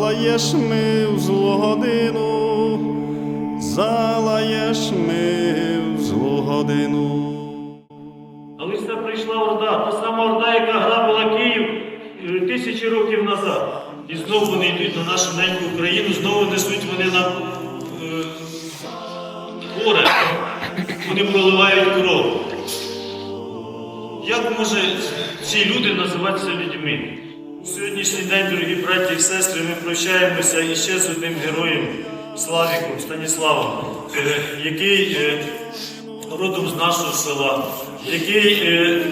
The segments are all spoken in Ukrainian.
залаєш ми в злу годину, залаєш ми в злу годину. Це прийшла Орда, та сама Орда, яка грабила Київ е, тисячі років назад. І знову вони йдуть на нашу неньку Україну, знову несуть вони нам е, горе. Вони проливають кров. Як може ці люди називатися людьми? Сьогоднішній день, дорогі браті і сестри, ми прощаємося іще з одним героєм Славіком Станіславом, е, який е, родом з нашого села, який е,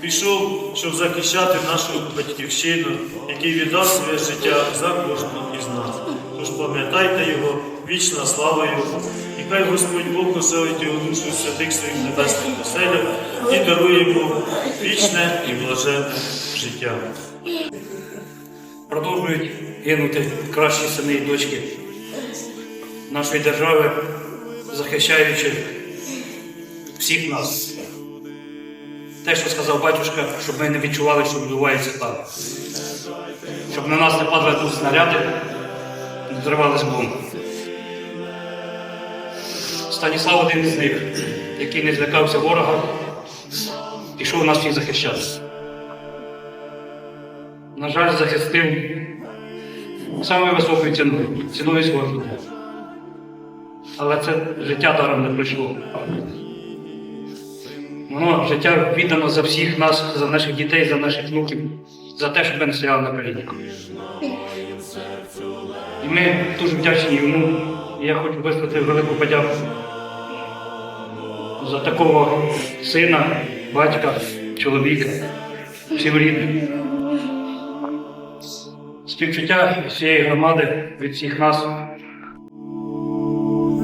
пішов, щоб захищати нашу батьківщину, який віддав своє життя за кожного із нас. Тож пам'ятайте його, вічна слава його, і хай Господь Бог оселить його душу святих своїх небесних оселях і дарує йому вічне і блаженне життя. Продовжують гинути кращі сини і дочки нашої держави, захищаючи всіх нас. Те, що сказав батюшка, щоб ми не відчували, що відбувається там. Щоб на нас не падали тут снаряди, не зривались бомби. Станіслав один із них, який не злякався ворога, пішов нас всіх захищати на жаль, захистив самою високою ціною, ціною свого життя. Але це життя даром не пройшло. Воно життя віддано за всіх нас, за наших дітей, за наших внуків, за те, щоб ми не стояли на коліні. І ми дуже вдячні йому. І я хочу висловити велику подяку за такого сина, батька, чоловіка, всім рідним співчуття всієї громади від всіх нас.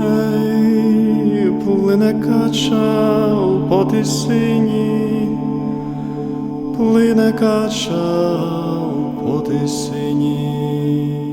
Ей, плине кача по тисині, плине кача по тисині.